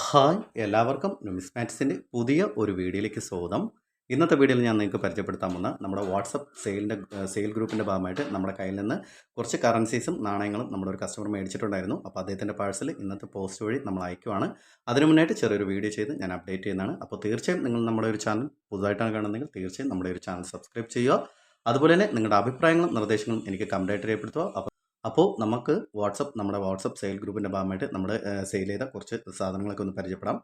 Hi എല്ലാവർക്കും നുമിസ്മാറ്റിക്സിന്റെ പുതിയ ഒരു വീഡിയോയിലേക്ക് സ്വാഗതം. ഇന്നത്തെ വീഡിയോയിൽ ഞാൻ നിങ്ങൾക്ക് പരിചയപ്പെടുത്താൻ പോകുന്ന നമ്മുടെ വാട്സപ്പ് സെയിലിന്റെ സെയിൽ ഗ്രൂപ്പിന്റെ ഭാഗമായിട്ട് നമ്മുടെ കയ്യിൽ നിന്ന് കുറച്ച് കറൻസീസും നാണയങ്ങളും നമ്മുടെ ഒരു കസ്റ്റമർ മേടിച്ചിട്ടുണ്ടായിരുന്നു. അപ്പോൾ അദ്ദേഹത്തിന്റെ പാഴ്സൽ ഇന്നത്തെ പോസ്റ്റ് വഴി നമ്മൾ അയക്കുവാണ്. അതിനു മുന്നായിട്ട് ചെറിയൊരു വീഡിയോ ചെയ്ത് ഞാൻ അപ്ഡേറ്റ് ചെയ്യുന്നതാണ്. അപ്പോൾ തീർച്ചയായും നിങ്ങൾ നമ്മുടെ ഒരു ചാനൽ പുതുതായിട്ടാണ് കാണുന്നതെങ്കിൽ തീർച്ചയായും നമ്മുടെ ഒരു ചാനൽ സബ്സ്ക്രൈബ് ചെയ്യുക. അതുപോലെ തന്നെ നിങ്ങളുടെ അഭിപ്രായങ്ങളും നിർദ്ദേശങ്ങളും എനിക്ക് കമന്റായിട്ട് രേഖപ്പെടുത്തുക. അപ്പോൾ നമുക്ക് വാട്സപ്പ് നമ്മുടെ വാട്സപ്പ് സെയിൽ ഗ്രൂപ്പിന്റെ ഭാഗമായിട്ട് നമ്മുടെ സെയിൽ ചെയ്ത കുറച്ച് സാധനങ്ങളൊക്കെ ഒന്ന് പരിചയപ്പെടാം.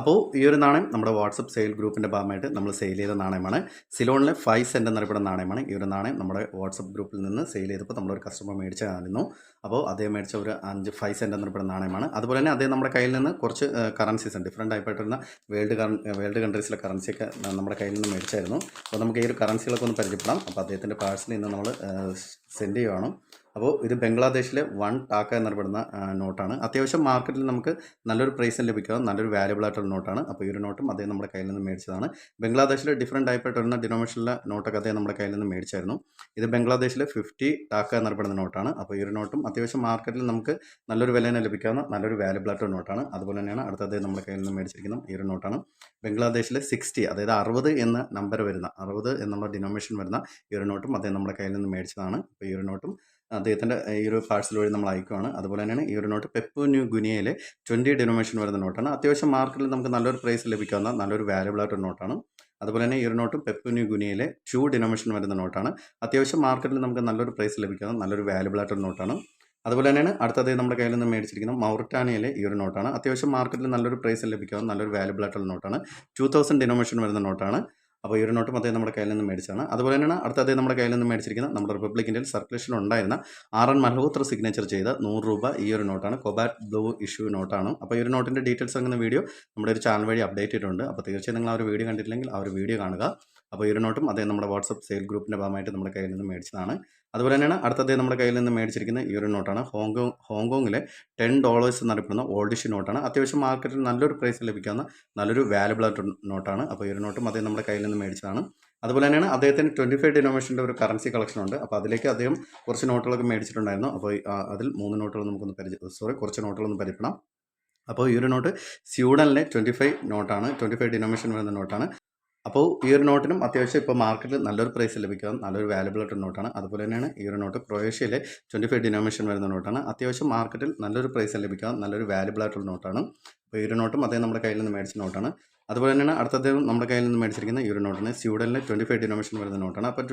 അപ്പോൾ ഈ ഒരു നാണയം നമ്മുടെ വാട്സപ്പ് സെയിൽ ഗ്രൂപ്പിന്റെ ഭാഗമായിട്ട് നമ്മൾ സെയിൽ ചെയ്ത നാണയമാണ്. സിലോണിലെ ഫൈവ് സെന്റ് എന്നറിയപ്പെടുന്ന നാണയമാണ്. ഈ ഒരു നാണയം നമ്മുടെ വാട്സപ്പ് ഗ്രൂപ്പിൽ നിന്ന് സെയിൽ ചെയ്തപ്പോൾ നമ്മളൊരു കസ്റ്റമർ മേടിച്ചതായിരുന്നു അപ്പോൾ അദ്ദേഹം മേടിച്ച ഒരു അഞ്ച് ഫൈവ് സെന്റ് എന്നറിയപ്പെടുന്ന നാണയമാണ്. അതുപോലെ തന്നെ അദ്ദേഹം നമ്മുടെ കയ്യിൽ നിന്ന് കുറച്ച് കറൻസീസ് ഡിഫറെന്റ് ആയിപ്പെട്ടിരുന്ന വേൾഡ് വേൾഡ് കൺട്രീസിലെ കറൻസിയൊക്കെ നമ്മുടെ കയ്യിൽ നിന്ന് മേടിച്ചായിരുന്നു. അപ്പോൾ നമുക്ക് ഈ ഒരു കറൻസികളൊക്കെ ഒന്ന് പരിചയപ്പെടാം. അപ്പോൾ അദ്ദേഹത്തിന്റെ പാഴ്സൽ ഇന്ന് നമ്മൾ സെൻഡ് ചെയ്യുവാണ്. അപ്പോൾ ഇത് ബംഗ്ലാദേശിലെ വൺ ടാക്ക എന്നറിയപ്പെടുന്ന നോട്ടാണ്. അത്യാവശ്യം മാർക്കറ്റിൽ നമുക്ക് നല്ലൊരു പ്രൈസിൽ ലഭിക്കുക നല്ലൊരു വാല്യബിൾ ആയിട്ടുള്ള നോട്ടാണ്. അപ്പോൾ ഈ ഒരു നോട്ടും അദ്ദേഹം നമ്മുടെ കയ്യിൽ നിന്ന് മേടിച്ചതാണ്. ബംഗ്ലാദേശിലെ ഡിഫറെന്റ് ടൈപ്പായിട്ട് വരുന്ന ഡിനോമിനേഷനിലെ നോട്ടൊക്കെ അദ്ദേഹം നമ്മുടെ കയ്യിൽ നിന്ന് മേടിച്ചായിരുന്നു. ഇത് ബംഗ്ലാദേശിലെ ഫിഫ്റ്റി ടാക്ക എന്നറിയപ്പെടുന്ന നോട്ടാണ്. അപ്പോൾ ഈ ഒരു നോട്ടും അത്യാവശ്യം മാർക്കറ്റിൽ നമുക്ക് നല്ലൊരു വിലനെ ലഭിക്കാവുന്ന നല്ലൊരു വാല്യബിൾ ആയിട്ടുള്ള നോട്ടാണ്. അതുപോലെ തന്നെയാണ് അടുത്ത അദ്ദേഹം നമ്മുടെ കയ്യിൽ നിന്ന് മേടിച്ചിരിക്കുന്ന ഈ ഒരു നോട്ടാണ്. ബംഗ്ലാദേശിലെ സിക്സ്റ്റി അതായത് അറുപത് എന്ന നമ്പർ വരുന്ന അറുപത് എന്നുള്ള ഡിനോമിനേഷൻ വരുന്ന ഈ ഒരു നോട്ടും അദ്ദേഹം നമ്മുടെ കയ്യിൽ നിന്ന് മേടിച്ചതാണ്. അപ്പോൾ ഈ ഒരു നോട്ടും അദ്ദേഹത്തിന്റെ ഈ ഒരു പാഴ്സൽ വഴി നമ്മൾ അയക്കുവാണ്. അതുപോലെ തന്നെയാണ് ഈ ഒരു നോട്ട് പെപ്പു ന്യൂ ഗുനിയയിലെ ട്വന്റി ഡെനോമേഷൻ വരുന്ന നോട്ടാണ് അത്യാവശ്യം മാർക്കറ്റിൽ നമുക്ക് നല്ലൊരു പ്രൈസ് ലഭിക്കാവുന്ന നല്ലൊരു വാല്യബിൾ ആയിട്ടൊരു നോട്ടാണ് അതുപോലെ തന്നെ ഈ ഒരു നോട്ടും പെപ്പു ന്യൂ ഗുനിയയിലെ ടു ഡെനോമേഷൻ വരുന്ന നോട്ടാണ് അത്യാവശ്യം മാർക്കറ്റിൽ നമുക്ക് നല്ലൊരു പ്രൈസ് ലഭിക്കാവുന്ന നല്ലൊരു വാല്യബിൾ ആയിട്ടൊരു നോട്ടാണ് അതുപോലെ തന്നെയാണ് അടുത്തത് നമ്മുടെ കയ്യിൽ നിന്ന് മേടിച്ചിരിക്കുന്ന മൗറിറ്റാനിയയിലെ ഈ ഒരു നോട്ടാണ് അത്യാവശ്യം മാർക്കറ്റിൽ നല്ലൊരു പ്രൈസ് ലഭിക്കാവുന്ന നല്ലൊരു വാല്യബിൾ ആയിട്ടുള്ള നോട്ടാണ് ടു തൗസൻഡ് ഡിനോമിനേഷൻ വരുന്ന നോട്ടാണ് അപ്പോൾ ഈ ഒരു നോട്ടും അദ്ദേഹം നമ്മുടെ കയ്യിൽ നിന്ന് മേടിച്ചതാണ്. അതുപോലെ തന്നെയാണ് അടുത്ത അദ്ദേഹം നമ്മുടെ കയ്യിൽ നിന്ന് മേടിച്ചിരിക്കുന്ന നമ്മുടെ റിപ്പബ്ലിക് ഇന്ത്യയിൽ സർക്കുലേഷൻ ഉണ്ടായിരുന്ന ആർ എൻ മൽഹോത്ര സിഗ്നേച്ചർ ചെയ്ത നൂറ് രൂപ ഈ ഒരു നോട്ടാണ്. കൊബാറ്റ് ബ്ലൂ ഇഷ്യൂ നോട്ടാണ് അപ്പോൾ ഈ ഒരു നോട്ടിന്റെ ഡീറ്റെയിൽസ് അങ്ങനെ വീഡിയോ നമ്മുടെ ഒരു ചാനൽ വഴി അപ്ഡേറ്റ് ചെയ്തിട്ടുണ്ട്. അപ്പോൾ തീർച്ചയായും നിങ്ങൾ ആ ഒരു വീഡിയോ കണ്ടിട്ടില്ലെങ്കിൽ ആ ഒരു വീഡിയോ കാണുക. അപ്പോൾ ഈ ഒരു നോട്ടും അദ്ദേഹം നമ്മുടെ വാട്സപ്പ് സെയിൽ ഗ്രൂപ്പിന്റെ ഭാഗമായിട്ട് നമ്മുടെ കയ്യിൽ നിന്ന് മേടിച്ചതാണ്. അതുപോലെ തന്നെയാണ് അടുത്ത അദ്ദേഹം നമ്മുടെ കയ്യിൽ നിന്ന് മേടിച്ചിരിക്കുന്ന ഈ ഒരു നോട്ടാണ്. ഹോങ്കോങ് ഹോങ്കോങ്ങിലെ ടെൻ ഡോളേഴ്സ് എന്നറിയപ്പെടുന്ന ഇഷ്യൂ നോട്ടാണ് അത്യാവശ്യം മാർക്കറ്റിൽ നല്ലൊരു പ്രൈസ് ലഭിക്കാവുന്ന നല്ലൊരു വാല്യബിൾ ആയിട്ട് നോട്ടാണ് അപ്പോൾ ഈ ഒരു നോട്ടും അദ്ദേഹം നമ്മുടെ കയ്യിൽ നിന്ന് മേടിച്ചതാണ്. അതുപോലെ തന്നെയാണ് അദ്ദേഹത്തിന് ട്വന്റി ഫൈവ് ഡിനോമിനേഷന്റെ ഒരു കറൻസി കളക്ഷൻ ഉണ്ട്. അപ്പോൾ അതിലേക്ക് അദ്ദേഹം കുറച്ച് നോട്ടുകളൊക്കെ മേടിച്ചിട്ടുണ്ടായിരുന്നു. അപ്പോൾ അതിൽ മൂന്ന് നോട്ടുകൾ നമുക്കൊന്ന് പരിചയം സോറി കുറച്ച് നോട്ടുകളൊന്ന് പരിപ്പണം അപ്പോൾ ഈ ഒരു നോട്ട് സ്യൂഡനിലെ ട്വന്റി ഫൈവ് നോട്ടാണ്. ട്വന്റി ഫൈവ് ഡിനോമിനേഷൻ വരുന്ന നോട്ടാണ്. അപ്പോൾ ഈ ഒരു നോട്ടിനും അത്യാവശ്യം ഇപ്പോൾ മാർക്കറ്റിൽ നല്ലൊരു പ്രൈസ് ലഭിക്കുക നല്ലൊരു വാലുബിൾ ആയിട്ടുള്ള നോട്ടാണ്. അതുപോലെ തന്നെയാണ് ഈ ഒരു നോട്ട് ക്രൊയേഷ്യയിലെ ട്വന്റി ഫൈവ് ഡിനോമിനേഷൻ വരുന്ന നോട്ടാണ്. അത്യാവശ്യം മാർക്കറ്റിൽ നല്ലൊരു പ്രൈസ് ലഭിക്കുക നല്ലൊരു വാലുബിൾ ആയിട്ടുള്ള നോട്ടാണ്. അപ്പോൾ ഈ ഒരു നോട്ടും അദ്ദേഹം നമ്മുടെ കയ്യിൽ നിന്ന് മേടിച്ച നോട്ടാണ്. അതുപോലെ തന്നെയാണ് അടുത്ത അദ്ദേഹം നമ്മുടെ കയ്യിൽ നിന്ന് മേടിച്ചിരിക്കുന്ന ഈ ഒരു നോട്ടാണ്. സ്വീഡനിലെ ട്വന്റി ഫൈവ് ഡിനോമേഷൻ വരുന്ന നോട്ടാണ്. അപ്പോൾ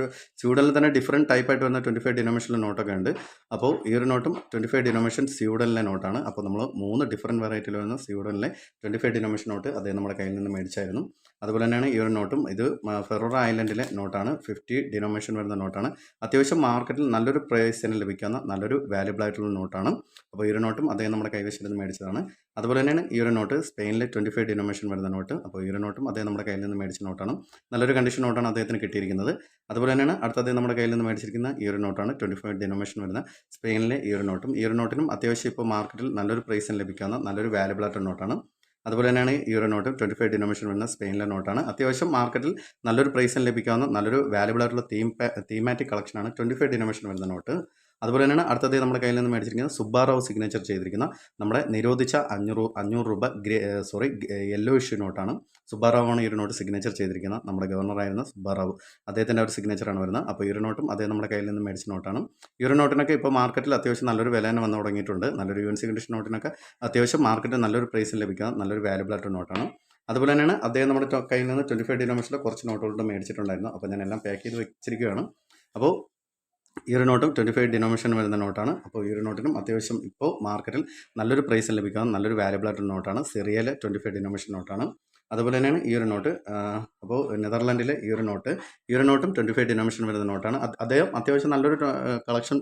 സ്യൂഡലിൽ തന്നെ ഡിഫറെന്റ് ടൈപ്പ് ആയിട്ട് വരുന്ന ട്വന്റി ഫൈവ് ഡിനോമേഷനിലെ നോട്ടൊക്കെ ഉണ്ട്. അപ്പോൾ ഈ ഒരു നോട്ടും ട്വന്റി ഫൈവ് ഡിനോമേഷൻ സ്വീഡനിലെ നോട്ടാണ്. അപ്പോൾ നമ്മൾ മൂന്ന് ഡിഫറെന്റ് വെറൈറ്റിയിൽ വരുന്ന സ്വീഡനിലെ ട്വന്റി ഫൈവ് ഡിനോമേഷൻ നോട്ട് അദ്ദേഹം നമ്മുടെ കയ്യിൽ നിന്ന് മേടിച്ചായിരുന്നു. അതുപോലെ തന്നെയാണ് ഈ ഒരു നോട്ടും ഇത് ഫെറോറ ഐലൻഡിലെ നോട്ടാണ്. ഫിഫ്റ്റി ഡിനോമിനേഷൻ വരുന്ന നോട്ടാണ്. അത്യാവശ്യം മാർക്കറ്റിൽ നല്ലൊരു പ്രൈസിന് ലഭിക്കുന്ന നല്ലൊരു വാല്യബിൾ ആയിട്ടുള്ള നോട്ടാണ്. അപ്പോൾ ഈ ഒരു നോട്ടും അദ്ദേഹം നമ്മുടെ കൈവശത്തിൽ നിന്ന് മേടിച്ചതാണ്. അതുപോലെ തന്നെയാണ് ഈ ഒരു നോട്ട് സ്പെയിനിലെ ട്വന്റി ഫൈവ് ഡിനോമിനേഷൻ വരുന്ന നോട്ട്. അപ്പോൾ ഈ ഒരു നോട്ടും അദ്ദേഹം നമ്മുടെ കയ്യിൽ നിന്ന് മേടിച്ച നോട്ടാണ്. നല്ലൊരു കണ്ടീഷൻ നോട്ടാണ് അദ്ദേഹത്തിന് കിട്ടിയിരിക്കുന്നത്. അതുപോലെ തന്നെയാണ് അടുത്ത അദ്ദേഹം നമ്മുടെ കയ്യിൽ നിന്ന് മേടിച്ചിരിക്കുന്ന ഈ ഒരു നോട്ടാണ്. ട്വന്റി ഫൈവ് ഡെനോമേഷൻ വരുന്ന സ്പെയിനിലെ ഈ ഒരു നോട്ടും. ഈ ഒരു നോട്ടിനും അത്യാവശ്യം ഇപ്പോൾ മാർക്കറ്റിൽ നല്ലൊരു പ്രൈസിന് ലഭിക്കാവുന്ന നല്ലൊരു വാലുബിൾ ആയിട്ടുള്ള നോട്ടാണ്. അതുപോലെ തന്നെയാണ് ഈ ഒരു നോട്ട് ട്വന്റി ഫൈവ് ഡിനോമിനേഷൻ വരുന്ന സ്പെയിനിലെ നോട്ടാണ്. അത്യാവശ്യം മാർക്കറ്റിൽ നല്ലൊരു പ്രൈസിന് ലഭിക്കാവുന്ന നല്ലൊരു വാലുബിൾ ആയിട്ടുള്ള തീം തീമാറ്റിക് കളക്ഷനാണ് ട്വന്റി ഫൈവ് ഡിനോമിനേഷൻ വരുന്ന നോട്ട്. അതുപോലെ തന്നെയാണ് അടുത്തത് നമ്മുടെ കയ്യിൽ നിന്ന് മേടിച്ചിരിക്കുന്നത് സുബ്ബാറാവ് സിഗ്നേച്ചർ ചെയ്തിരിക്കുന്ന നമ്മുടെ നിരോധിച്ച അഞ്ഞൂറ് അഞ്ഞൂറ് രൂപ ഗ്രേ സോറി യെല്ലോ ഇഷ്യൂ നോട്ടാണ് സുബ്ബാറാവാണ് ഈ ഒരു നോട്ട് സിഗ്നേച്ചർ ചെയ്തിരിക്കുന്നത്. നമ്മുടെ ഗവർണറായിരുന്ന സുബ്ബാറാവ് അദ്ദേഹത്തിന്റെ ഒരു സിഗ്നേച്ചറാണ് വരുന്നത്. അപ്പോൾ ഈ ഒരു നോട്ടും അദ്ദേഹം നമ്മുടെ കയ്യിൽ നിന്ന് മേടിച്ച നോട്ടാണ് ഈ ഒരു നോട്ടിനൊക്കെ ഇപ്പോൾ മാർക്കറ്റിൽ അത്യാവശ്യം നല്ലൊരു വില തന്നെ വന്നു തുടങ്ങിയിട്ടുണ്ട്. നല്ലൊരു യു എൻ സി കണ്ടീഷൻ നോട്ടിനൊക്കെ അത്യാവശ്യം മാർക്കറ്റിൽ നല്ലൊരു പ്രൈസിൽ ലഭിക്കുക. നല്ലൊരു വാല്യബിൾ ആയിട്ടുള്ള നോട്ടാണ് അതുപോലെ തന്നെയാണ് അദ്ദേഹം നമ്മുടെ കയ്യിൽ നിന്ന് ട്വന്റി ഫൈവ് ഡിനോമിനേഷനിൽ കുറച്ച് നോട്ടുകളുടെ മേടിച്ചിട്ടുണ്ടായിരുന്നു. അപ്പോൾ ഞാൻ എല്ലാം പാക്ക് ചെയ്ത് വെച്ചിരിക്കുകയാണ്. അപ്പോൾ ഈ ഒരു നോട്ടും ട്വന്റി ഫൈവ് ഡിനോമിനേഷൻ വരുന്ന നോട്ടാണ്. അപ്പോൾ ഈ ഒരു നോട്ടിനും അത്യാവശ്യം ഇപ്പോൾ മാർക്കറ്റിൽ നല്ലൊരു പ്രൈസ് ലഭിക്കുന്ന നല്ലൊരു വാല്യബിൾ ആയിട്ടുള്ള നോട്ടാണ്. സിറിയയിലെ ട്വന്റി ഫൈവ് ഡിനോമിനേഷൻ നോട്ടാണ്. അതുപോലെ തന്നെയാണ് ഈ ഒരു നോട്ട് അപ്പോൾ നെതർലാൻഡിലെ ഈ ഒരു നോട്ട്. ഈ ഒരു നോട്ടും ട്വന്റി ഫൈവ് ഡിനോമിനേഷൻ വരുന്ന നോട്ടാണ്. അദ്ദേഹം അത്യാവശ്യം നല്ലൊരു കളക്ഷൻ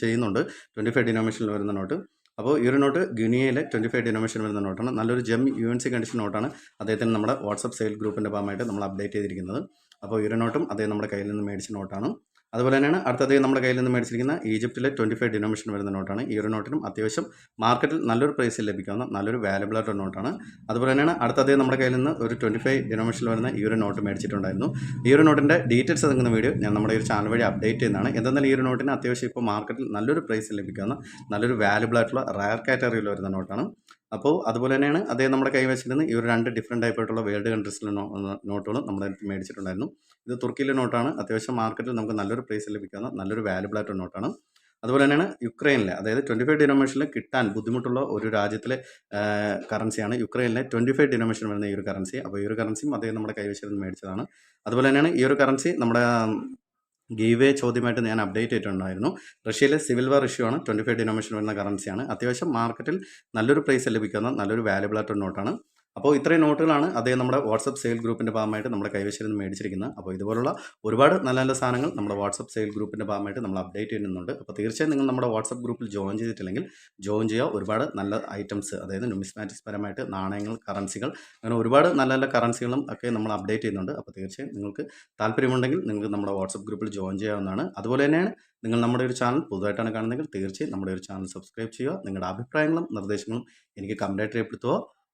ചെയ്യുന്നുണ്ട്. ട്വന്റി ഫൈവ് ഡിനോമിനേഷനിൽ വരുന്ന നോട്ട്. അപ്പോൾ ഈ ഒരു നോട്ട് ഗുനിയയിലെ ട്വന്റി ഫൈവ് ഡിനോമിനേഷൻ വരുന്ന നോട്ടാണ്. നല്ലൊരു gem U N C condition നോട്ടാണ് അദ്ദേഹത്തിന് നമ്മുടെ വാട്സപ്പ് സെയിൽ ഗ്രൂപ്പിന്റെ ഭാഗമായിട്ട് നമ്മൾ അപ്ഡേറ്റ് ചെയ്തിരിക്കുന്നത്. അപ്പോൾ ഈ ഒരു നോട്ടും അദ്ദേഹം നമ്മുടെ കയ്യിൽ നിന്ന് മേടിച്ച നോട്ടാണ്. അതുപോലെ തന്നെയാണ് അടുത്തത് നമ്മുടെ കയ്യിൽ നിന്ന് മേടിച്ചിരിക്കുന്ന ഈജിപ്തിലെ ട്വന്റി ഫൈവ് ഡിനോമിഷൻ വരുന്ന നോട്ടാണ് ഈ ഒരു നോട്ടിനും അത്യാവശ്യം മാർക്കറ്റിൽ നല്ലൊരു പ്രൈസിൽ ലഭിക്കാവുന്ന നല്ലൊരു വാലബിൾ ആയിട്ടുള്ള നോട്ടാണ് അതുപോലെ തന്നെയാണ് അടുത്തത് നമ്മുടെ കയ്യിൽ നിന്ന് ഒരു ട്വന്റി ഫൈവ് ഡിനോമിഷനിൽ വരുന്ന ഈ ഒരു നോട്ട് മേടിച്ചിട്ടുണ്ടായിരുന്നു. ഈ ഒരു നോട്ടിന്റെ ഡീറ്റെയിൽസ് അടങ്ങുന്ന വീഡിയോ ഞാൻ നമ്മുടെ ഒരു ചാനൽ വഴി അപ്ഡേറ്റ് ചെയ്യുന്നതാണ്. എന്തെന്നാൽ ഈ ഒരു നോട്ടിന് അത്യാവശ്യം ഇപ്പോൾ മാർക്കറ്റിൽ നല്ലൊരു പ്രൈസിൽ ലഭിക്കാവുന്ന നല്ലൊരു വാലബിൾ ആയിട്ടുള്ള റയർ കാറ്റഗറിയിൽ വരുന്ന നോട്ടാണ് അപ്പോൾ അതുപോലെ തന്നെയാണ് അദ്ദേഹം നമ്മുടെ കൈവച്ചിരുന്ന ഈ ഒരു രണ്ട് ഡിഫറെന്റ് ആയിട്ടുള്ള വേൾഡ് കൺട്രീസിലെ നോട്ടുകളും നമ്മുടെ അടുത്ത് മേടിച്ചിട്ടുണ്ടായിരുന്നു. ഇത് തുർക്കിയിലെ നോട്ടാണ് അത്യാവശ്യം മാർക്കറ്റിൽ നമുക്ക് നല്ലൊരു പ്രൈസ് ലഭിക്കുന്ന നല്ലൊരു വാല്യൂബിൾ ആയിട്ടുള്ള നോട്ടാണ് അതുപോലെ തന്നെയാണ് യുക്രൈനിലെ അതായത് ട്വന്റി ഫൈവ് ഡിനോമിനേഷനിൽ കിട്ടാൻ ബുദ്ധിമുട്ടുള്ള ഒരു രാജ്യത്തിലെ കറൻസിയാണ് യുക്രൈനിലെ ട്വന്റി ഫൈവ് ഡിനോമിനേഷൻ വരുന്ന ഈ ഒരു കറൻസി അപ്പോൾ ഈ ഒരു കറൻസിയും അദ്ദേഹം നമ്മുടെ കൈവശത്തിൽ മേടിച്ചതാണ്. അതുപോലെ തന്നെയാണ് ഈ ഒരു കറൻസി നമ്മുടെ ഗീവേ ചോദ്യമായിട്ട് ഞാൻ അപ്ഡേറ്റ് ചെയ്തിട്ടുണ്ടായിരുന്നു. റഷ്യയിലെ സിവിൽ വാർ ഇഷ്യൂ ആണ്. ട്വന്റി ഫൈവ് ഡിനോമിനേഷൻ വരുന്ന കറൻസിയാണ് അത്യാവശ്യം മാർക്കറ്റിൽ നല്ലൊരു പ്രൈസ് ലഭിക്കുന്ന നല്ലൊരു വാല്യബിൾ ആയിട്ടുള്ള നോട്ടാണ് അപ്പോൾ ഇത്രയും നോട്ടുകളാണ് അദ്ദേഹം നമ്മുടെ വാട്സപ്പ് സെയിൽ ഗ്രൂപ്പിന്റെ ഭാഗമായിട്ട് നമ്മുടെ കൈവശം നിന്ന് മേടിച്ചിരിക്കുന്നത്. അപ്പോൾ ഇതുപോലുള്ള ഒരുപാട് നല്ല നല്ല സാധനങ്ങൾ നമ്മുടെ വാട്സപ്പ് സെയിൽ ഗ്രൂപ്പിന്റെ ഭാഗമായിട്ട് നമ്മൾ അപ്ഡേറ്റ് ചെയ്യുന്നുണ്ട്. അപ്പോൾ തീർച്ചയായും നിങ്ങൾ നമ്മുടെ വാട്സപ്പ് ഗ്രൂപ്പിൽ ജോയിൻ ചെയ്തിട്ടില്ലെങ്കിൽ ജോയിൻ ചെയ്യുക. ഒരുപാട് നല്ല ഐറ്റംസ് അതായത് നുമിസ്മാറ്റിക്സ് പരമായിട്ട് നാണയങ്ങൾ കറൻസികൾ അങ്ങനെ ഒരുപാട് നല്ല നല്ല കറൻസികളും ഒക്കെ നമ്മൾ അപ്ഡേറ്റ് ചെയ്യുന്നുണ്ട്. അപ്പോൾ തീർച്ചയായും നിങ്ങൾക്ക് താല്പര്യമുണ്ടെങ്കിൽ നിങ്ങൾക്ക് നമ്മുടെ വാട്സപ്പ് ഗ്രൂപ്പിൽ ജോയിൻ ചെയ്യാവുന്നതാണ്. അതുപോലെ തന്നെയാണ് നിങ്ങൾ നമ്മുടെ ഒരു ചാനൽ പുതുതായിട്ടാണ് കാണുന്നതെങ്കിൽ തീർച്ചയായും നമ്മുടെ ഒരു ചാനൽ സബ്സ്ക്രൈബ് ചെയ്യുക. നിങ്ങളുടെ അഭിപ്രായങ്ങളും നിർദ്ദേശങ്ങളും എനിക്ക് കമന്റായിട്ട് രേഖപ്പെടുത്തുക.